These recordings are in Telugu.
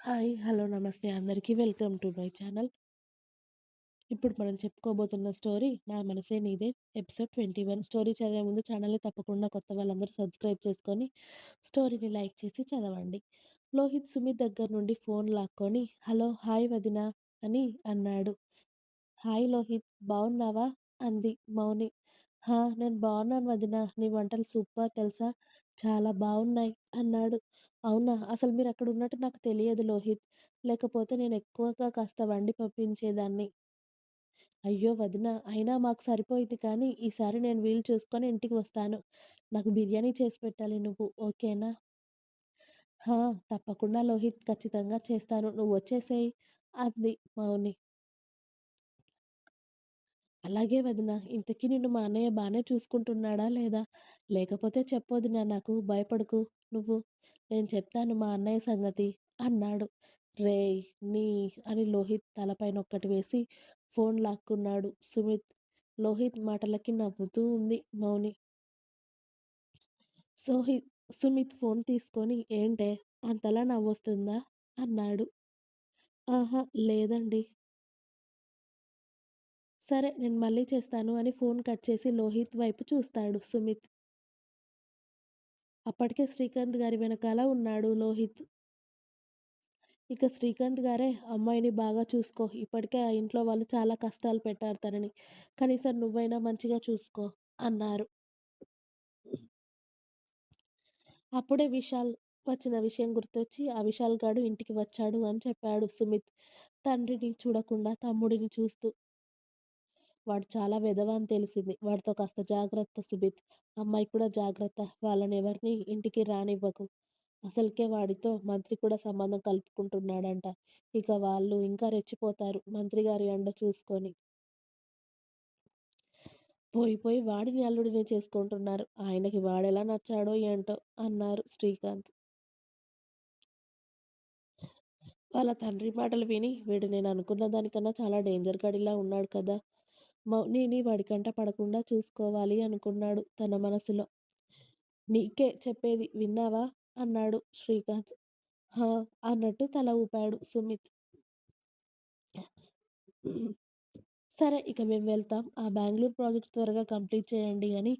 హాయ్. హలో. నమస్తే అందరికీ. Welcome to my channel. ఇప్పుడు మనం చెప్పుకోబోతున్న స్టోరీ 'నా మనసే నీదే' ఎపిసోడ్ 21 స్టోరీ చదివే ముందు ఛానల్‌ని తప్పకుండా కొత్త వాళ్ళందరూ సబ్స్క్రైబ్ చేసుకొని, స్టోరీని లైక్ చేసి చదవండి. లోహిత్ సుమిత్ దగ్గర నుండి ఫోన్ లాక్కొని హలో హాయ్ వదినా అని అన్నాడు. హాయ్ లోహిత్. బాగున్నావా అంది మౌని. హా! నేను బాగున్నాను వదినా. నీ వంటలు సూపర్ తెలుసా? చాలా బావున్నాయి అన్నాడు. అవునా! అసలు మీరక్కడున్నట్టు నాకు తెలియదు లోహిత్. లేకపోతే నేనెక్కువగా కాస్త వండి పంపించేదాన్ని. అయ్యో వదినా! అయినా మాకు సరిపోయింది కానీ ఈసారి నేను వీలు చూసుకొని ఇంటికి వస్తాను. నాకు బిర్యానీ చేసి పెట్టాలి నువ్వు ఓకేనా? హా! తప్పకుండా లోహిత్. ఖచ్చితంగా చేస్తాను. నువ్వొచ్చేసేయ్ అంది మౌని. అలాగే వదినా. ఇంతకీ నిన్ను మా అన్నయ్య బాగానే చూసుకుంటున్నాడా లేదా? లేకపోతే చెప్పొదినా నాకు భయపడకు నువ్వు. నేను చెప్తాను మా అన్నయ్య సంగతి అన్నాడు. రేయ్ నీ అని లోహిత్ తలపైన ఒక్కటి వేసి ఫోన్ లాక్కున్నాడు సుమిత్. లోహిత్ మాటలకి నవ్వుతూ ఉంది మౌని. సోహిత్ సుమిత్ ఫోన్ తీసుకొని ఏంటే అంతలా నవ్వొస్తుందా? అన్నాడు. ఆహా! లేదండి. సరే నేను మళ్ళీ చేస్తాను అని ఫోన్ కట్ చేసి లోహిత్ వైపు చూస్తాడు సుమిత్. అప్పటికే శ్రీకాంత్ గారి వెనకాల ఉన్నాడు లోహిత్. ఇక శ్రీకాంత్ గారే అమ్మాయిని బాగా చూసుకో. ఇప్పటికే ఆ ఇంట్లో వాళ్ళు చాలా కష్టాలు పెట్టారు తనని. కనీసం నువ్వైనా మంచిగా చూసుకో అన్నారు. అప్పుడే విశాల్ వచ్చిన విషయం గుర్తొచ్చి ఆ విశాల్ గాడు ఇంటికి వచ్చాడు అని చెప్పాడు సుమిత్ తండ్రిని చూడకుండా తమ్ముడిని చూస్తూ. వాడు చాలా వెధవ అని తెలిసింది. వాడితో కాస్త జాగ్రత్త సుబిత్ అమ్మాయి కూడా జాగ్రత్త. వాళ్ళని ఎవరిని ఇంటికి రానివ్వకు. అసలుకే వాడితో మంత్రి కూడా సంబంధం కలుపుకుంటున్నాడంట. ఇక వాళ్ళు ఇంకా రెచ్చిపోతారు మంత్రి గారి అండ చూసుకొని. పోయి పోయి వాడిని అల్లుడిని చేసుకుంటున్నారు. ఆయనకి వాడెలా నచ్చాడో ఏంటో అన్నారు శ్రీకాంత్. వాళ్ళ తండ్రి మాటలు విని వీడు నేను అనుకున్న దానికన్నా చాలా డేంజర్ గడిలా ఉన్నాడు కదా! మౌనిని వాడికంట పడకుండా చూసుకోవాలి అనుకున్నాడు తన మనసులో. నీకే చెప్పేది విన్నావా? అన్నాడు శ్రీకాంత్. హా! అన్నట్టు తల ఊపాడు సుమిత్. సరే ఇక మేము వెళ్తాం. ఆ బెంగళూరు ప్రాజెక్ట్ త్వరగా కంప్లీట్ చేయండి అని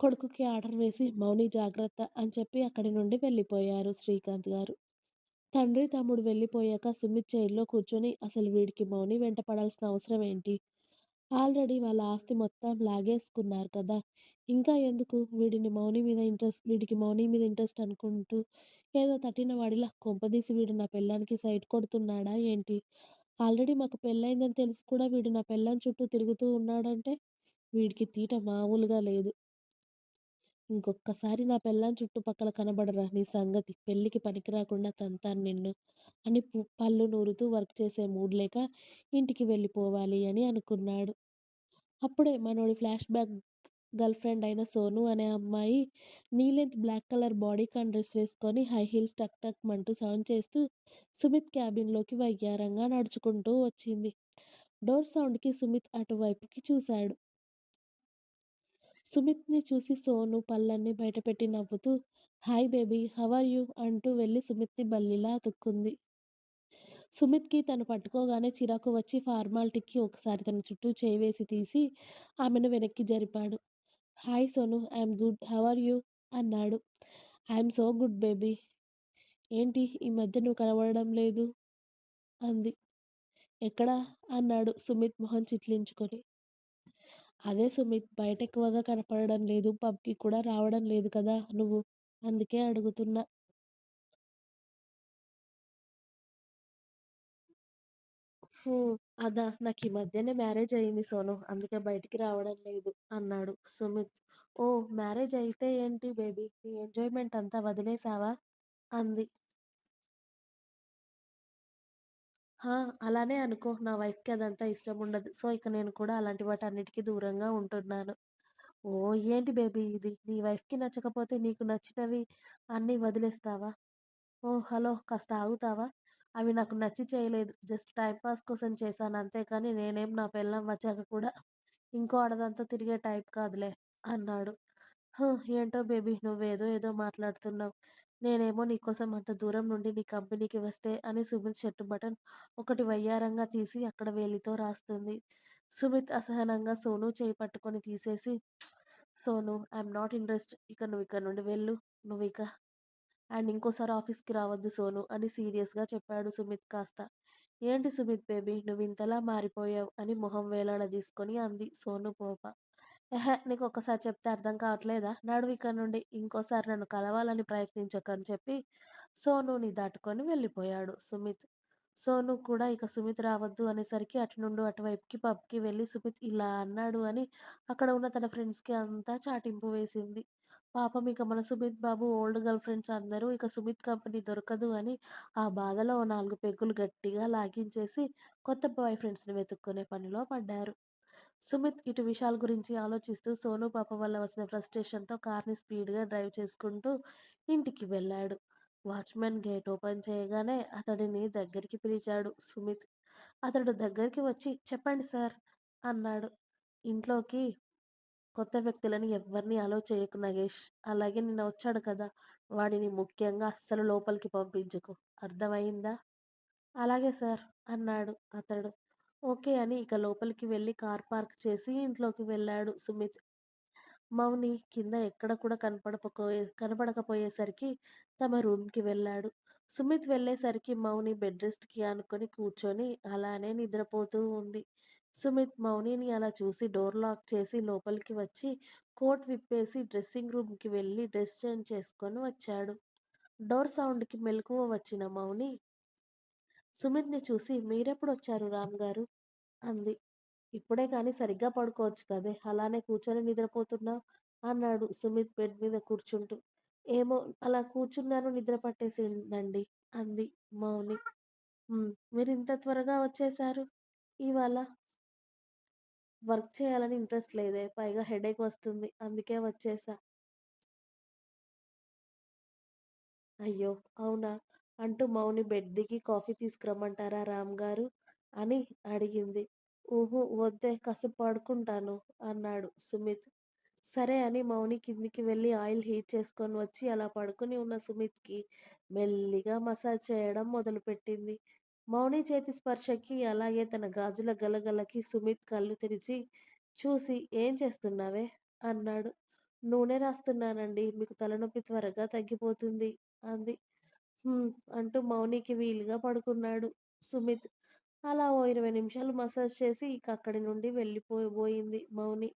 కొడుకుకి ఆర్డర్ వేసి మౌని జాగ్రత్త అని చెప్పి అక్కడి నుండి వెళ్ళిపోయారు శ్రీకాంత్ గారు. తండ్రి, తమ్ముడు వెళ్ళిపోయాక సుమిత్ చైర్‌లో కూర్చొని అసలు వీడికి మౌని వెంట పడాల్సిన అవసరం ఏంటి? ఆల్రెడీ వాళ్ళ ఆస్తి మొత్తం లాగేసుకున్నారు కదా! ఇంకా ఎందుకు వీడిని మౌని మీద ఇంట్రెస్ట్ వీడికి మౌని మీద ఇంట్రెస్ట్ అనుకుంటూ ఏదో తట్టిన వాడిలా కొంపదీసి వీడు నా పెళ్ళానికి సైట్ కొడుతున్నాడా ఏంటి? ఆల్రెడీ మాకు పెళ్ళైందని తెలిసి కూడా వీడు నా పెళ్ళాం చుట్టూ తిరుగుతూ ఉన్నాడంటే వీడికి తీట మామూలుగా లేదు. ఇంకొక్కసారి నా పెళ్ళాం చుట్టుపక్కల కనబడరా నీ సంగతి పెళ్ళికి పనికిరాకుండా తంతాను నిన్ను అని పు పళ్ళు నూరుతూ వర్క్ చేసే మూడ్ లేక ఇంటికి వెళ్ళిపోవాలి అని అనుకున్నాడు. అప్పుడే మనోడి ఫ్లాష్ బ్యాక్ గర్ల్ ఫ్రెండ్ అయిన సోను అనే అమ్మాయి knee length black colour bodycon dress వేసుకొని హై హీల్స్ టక్ టక్ మంటూ సౌండ్ చేస్తూ సుమిత్ క్యాబిన్‌లోకి వయ్యారంగా నడుచుకుంటూ వచ్చింది. డోర్ సౌండ్‌కి సుమిత్ అటువైపుకి చూశాడు. సుమిత్‌ని చూసి సోను పళ్ళన్ని బయటపెట్టి నవ్వుతూ హాయ్ బేబీ హవర్ యూ అంటూ వెళ్ళి సుమిత్‌ని బల్లిలా అతుక్కుంది. సుమిత్‌కి తను పట్టుకోగానే చిరాకు వచ్చి ఫార్మాలిటీకి ఒకసారి తన చుట్టూ చేయి వేసి తీసి ఆమెను వెనక్కి జరిపాడు. Hi Sonu I'm good how are you అన్నాడు. I'm so good baby. ఏంటి ఈ మధ్య నువ్వు కనబడడం లేదు అంది. ఎక్కడ? అన్నాడు సుమిత్ మొహం చిట్లించుకొని. అదే సుమిత్ బయట ఎక్కువగా కనపడడం లేదు. పబ్‌కి కూడా రావడం లేదు కదా నువ్వు. అందుకే అడుగుతున్నా. హ్మ్. అదా! నాకీ మధ్యనే మ్యారేజ్ అయింది సోను. అందుకే బయటికి రావడం లేదు అన్నాడు సుమిత్. ఓహ్! మ్యారేజ్ అయితే ఏంటి బేబీ నీ ఎంజాయ్‌మెంట్ అంతా వదిలేసావా? అంది. అలానే అనుకో. నా వైఫ్‌కి అదంతా ఇష్టం ఉండదు సో, ఇక నేను కూడా అలాంటి వాటి అన్నిటికీ దూరంగా ఉంటున్నాను. ఓ ఏంటి బేబీ ఇది? నీ వైఫ్‌కి నచ్చకపోతే నీకు నచ్చినవి అన్నీ వదిలేస్తావా? ఓ హలో కాస్త ఆగుతావా? అవి నాకు నచ్చి చేయలేదు. జస్ట్ టైంపాస్ పాస్ కోసం చేశాను అంతే కానీ నేనేం నా పెళ్ళం వచ్చాక కూడా ఇంకో ఆడదాంతో తిరిగే టైప్ కాదులే అన్నాడు. ఏంటో బేబీ నువ్వేదో ఏదో మాట్లాడుతున్నావు. నేనేమో నీకోసం అంత దూరం నుండి నీ కంపెనీకి వస్తే అని సుమిత్ షర్టు బటన్ ఒకటి వయ్యారంగా తీసి అక్కడ వేలితో రాస్తుంది. సుమిత్ అసహనంగా సోను చేయి పట్టుకొని తీసేసి సోను ఐఎమ్ నాట్ ఇంట్రెస్ట్ ఇక నువ్వు ఇక్కడ నుండి వెళ్ళు. నువ్విక అండ్ ఇంకోసారి ఆఫీస్‌కి రావద్దు సోను అని సీరియస్‌గా చెప్పాడు సుమిత్ కాస్త. ఏంటి సుమిత్ బేబీ నువ్వు ఇంతలా మారిపోయావు అని మొహం వేలాడ తీసుకొని అంది సోను పోప. ఎహె నీకు ఒక్కసారి చెప్తే అర్థం కావట్లేదా? నడువు ఇక్కడ నుండి. ఇంకోసారి నన్ను కలవాలని ప్రయత్నించకు అని చెప్పి సోనుని దాటుకొని వెళ్ళిపోయాడు సుమిత్. సోను కూడా ఇక సుమిత్ రావద్దు అనేసరికి అటు నుండి అటువైపుకి పబ్‌కి వెళ్ళి సుమిత్ ఇలా అన్నాడు అని అక్కడ ఉన్న తన ఫ్రెండ్స్‌కి అంతా చాటింపు వేసింది. పాపం ఇక మన సుమిత్ బాబు ఓల్డ్ గర్ల్ ఫ్రెండ్స్ అందరూ ఇక సుమిత్ కంపెనీ దొరకదు అని ఆ బాధలో నాలుగు పెగ్గులు గట్టిగా లాగించేసి కొత్త బాయ్ ఫ్రెండ్స్‌ని వెతుక్కునే పనిలో పడ్డారు. సుమిత్ ఇటు విశాల్ గురించి ఆలోచిస్తూ సోను పాప వల్ల వచ్చిన ఫ్రస్ట్రేషన్‌తో కార్‌ని స్పీడ్‌గా డ్రైవ్ చేసుకుంటూ ఇంటికి వెళ్ళాడు. వాచ్‌మెన్ గేట్ ఓపెన్ చేయగానే అతడిని దగ్గరికి పిలిచాడు సుమిత్. అతడు దగ్గరికి వచ్చి చెప్పండి సార్ అన్నాడు. ఇంట్లోకి కొత్త వ్యక్తులని ఎవరిని అలో చేయకు నగేష్. అలాగే నిన్న వచ్చాడు కదా! వాడిని ముఖ్యంగా అస్సలు లోపలికి పంపించకు. అర్థమయిందా? అలాగే సార్ అన్నాడు అతడు. ఓకే అని ఇక లోపలికి వెళ్ళి కార్ పార్క్ చేసి ఇంట్లోకి వెళ్ళాడు సుమిత్. మౌని కింద ఎక్కడ కూడా కనపడకపోయే కనపడకపోయేసరికి తమ రూమ్‌కి వెళ్ళాడు. సుమిత్ వెళ్ళేసరికి మౌని బెడ్ రెస్ట్‌కి అనుకొని కూర్చొని అలానే నిద్రపోతూ ఉంది. సుమిత్ మౌనిని అలా చూసి డోర్ లాక్ చేసి లోపలికి వచ్చి కోట్ విప్పేసి డ్రెస్సింగ్ రూమ్‌కి వెళ్ళి డ్రెస్ చేంజ్ చేసుకొని వచ్చాడు. డోర్ సౌండ్‌కి మెలకువ వచ్చిన మౌని సుమిత్‌ని చూసి మీరెప్పుడు వచ్చారు రామ్ గారు అంది. ఇప్పుడే కానీ సరిగ్గా పడుకోవచ్చు కదే అలానే కూర్చొని నిద్రపోతున్నావు అన్నాడు సుమిత్ బెడ్ మీద కూర్చుంటూ. ఏమో అలా కూర్చున్నాను నిద్ర పట్టేసిందండి అంది మౌని. మీరు ఇంత త్వరగా వచ్చేశారు ఇవాళ? వర్క్ చేయాలని ఇంట్రెస్ట్ లేదే పైగా హెడేక్ వస్తుంది. అందుకే వచ్చేశా. అయ్యో! అవునా? అంటూ మౌని బెడ్ దిగి కాఫీ తీసుకురమ్మంటారా రామ్ గారు అని అడిగింది. ఊహో వద్దే కాసేపు పడుకుంటాను అన్నాడు సుమిత్. సరే అని మౌని కిందికి వెళ్ళి ఆయిల్ హీట్ చేసుకొని వచ్చి అలా పడుకుని ఉన్న సుమిత్‌కి మెల్లిగా మసాజ్ చేయడం మొదలుపెట్టింది. మౌని చేతి స్పర్శకి అలాగే తన గాజుల గలగలకి సుమిత్ కళ్ళు తెరిచి చూసి ఏం చేస్తున్నావే? అన్నాడు. నూనె రాస్తున్నానండి మీకు తలనొప్పి త్వరగా తగ్గిపోతుంది అంది. హ్మ్. అంటూ మౌనికి వీలుగా పడుకున్నాడు సుమిత్. అలా ఓ ఇరవై నిమిషాలు మసాజ్ చేసి ఇక అక్కడి నుండి వెళ్ళిపోబోయింది మౌని.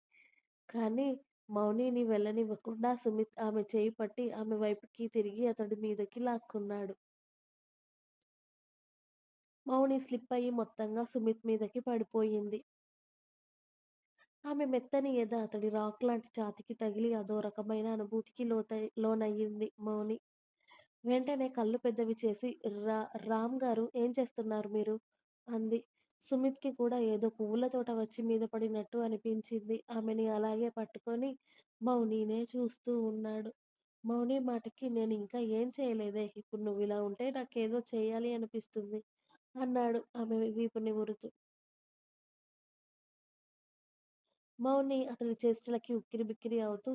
కానీ మౌనిని వెళ్ళనివ్వకుండా సుమిత్ ఆమె చేయి పట్టి ఆమె వైపుకి తిరిగి అతడి మీదకి లాక్కున్నాడు. మౌని స్లిప్ అయి మొత్తంగా సుమిత్ మీదకి పడిపోయింది. ఆమె మెత్తని ఎద అతడి రాక్ లాంటి ఛాతీకి తగిలి అదో రకమైన అనుభూతికి లోతై లోనయ్యింది మౌని. వెంటనే కళ్ళు పెద్దవి చేసి రా రామ్ గారు ఏం చేస్తున్నారు మీరు? అంది. సుమిత్‌కి కూడా ఏదో పువ్వుల తోట వచ్చి మీద పడినట్టు అనిపించింది. ఆమెని అలాగే పట్టుకొని మౌనినే చూస్తూ ఉన్నాడు. మౌని మాటకి నేను ఇంకా ఏం చేయలేదే ఇప్పుడు నువ్వు ఇలా ఉంటే నాకేదో చేయాలి అనిపిస్తుంది అన్నాడు ఆమె వీపుని ఉరుతూ మౌని అతని చేష్టలకి ఉక్కిరిబిక్కిరి అవుతూ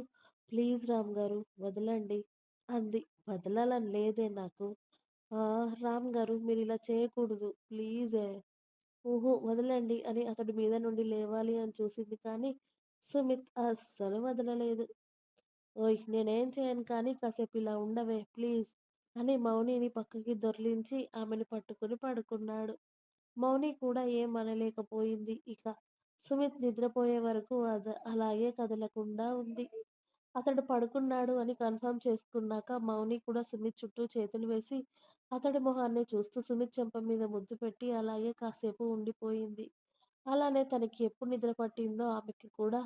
ప్లీజ్ రామ్ గారు వదలండి అంది. వదలాలని లేదే నాకు. ఆ మీరు ఇలా చేయకూడదు ప్లీజే. ఊహో వదలండి అని అతడి మీద నుండి లేవాలి అని చూసింది కానీ సుమిత్ అస్సలు వదలలేదు. ఓయ్ నేనేం చేయను కానీ కాసేపు ఇలా ఉండవే ప్లీజ్ అని మౌనిని పక్కకి దొర్లించి ఆమెను పట్టుకుని పడుకున్నాడు. మౌని కూడా ఏం అనలేకపోయింది ఇక. సుమిత్ నిద్రపోయే వరకు అద అలాగే కదలకుండా ఉంది. అతడు పడుకున్నాడు అని కన్ఫర్మ్ చేసుకున్నాక మౌని కూడా సుమిత్ చుట్టూ చేతులు వేసి అతడి మొహాన్ని చూస్తూ సుమిత్ చెంప మీద ముద్దు పెట్టి అలాగే కాసేపు ఉండిపోయింది. అలానే తనకి ఎప్పుడు నిద్ర పట్టిందో ఆమెకి కూడా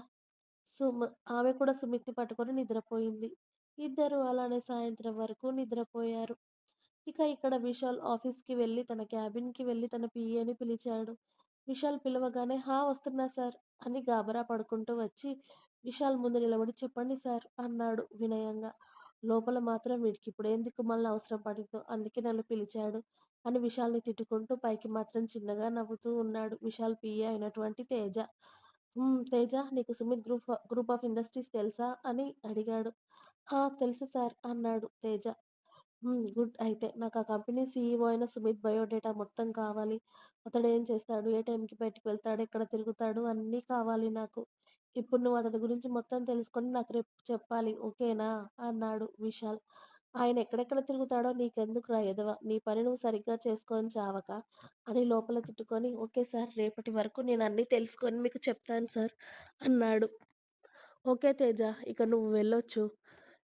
సుమ ఆమె కూడా సుమిత్‌ని పట్టుకొని నిద్రపోయింది. ఇద్దరూ అలానే సాయంత్రం వరకు నిద్రపోయారు. ఇక ఇక్కడ విశాల్ ఆఫీస్‌కి వెళ్ళి తన క్యాబిన్‌కి వెళ్ళి తన పిఏని పిలిచాడు. విశాల్ పిలవగానే హా వస్తున్నా సార్ అని గాబరా పడుకుంటూ వచ్చి విశాల్ ముందు నిలబడి చెప్పండి సార్ అన్నాడు వినయంగా. లోపల మాత్రం వీడికి ఇప్పుడు ఎందుకు మళ్ళీ అవసరం పడిందో అందుకే నన్ను పిలిచాడు అని విశాల్‌ని తిట్టుకుంటూ పైకి మాత్రం చిన్నగా నవ్వుతూ ఉన్నాడు విశాల్ పిఏ అయినటువంటి తేజ. తేజ నీకు Sumit group group of industries తెలుసా అని అడిగాడు. హా తెలుసు సార్ అన్నాడు తేజ. హ్మ్. గుడ్. అయితే నాకు ఆ కంపెనీ సీఈఓ అయిన సుమిత్ బయోడేటా మొత్తం కావాలి. అతడు ఏం చేస్తాడు? ఏ టైంకి బయటికి వెళ్తాడు? ఎక్కడ తిరుగుతాడు? అన్నీ కావాలి నాకు. ఇప్పుడు నువ్వు అతడి గురించి మొత్తం తెలుసుకొని నాకు రేపు చెప్పాలి. ఓకేనా? అన్నాడు విశాల్. ఆయన ఎక్కడెక్కడ తిరుగుతాడో నీకెందుకురా ఎదవ! నీ పని నువ్వు సరిగ్గా చేసుకొని చావక అని లోపల తిట్టుకొని ఓకే సార్. రేపటి వరకు నేను అన్నీ తెలుసుకొని మీకు చెప్తాను సార్ అన్నాడు. ఓకే తేజ. ఇక నువ్వు వెళ్ళొచ్చు.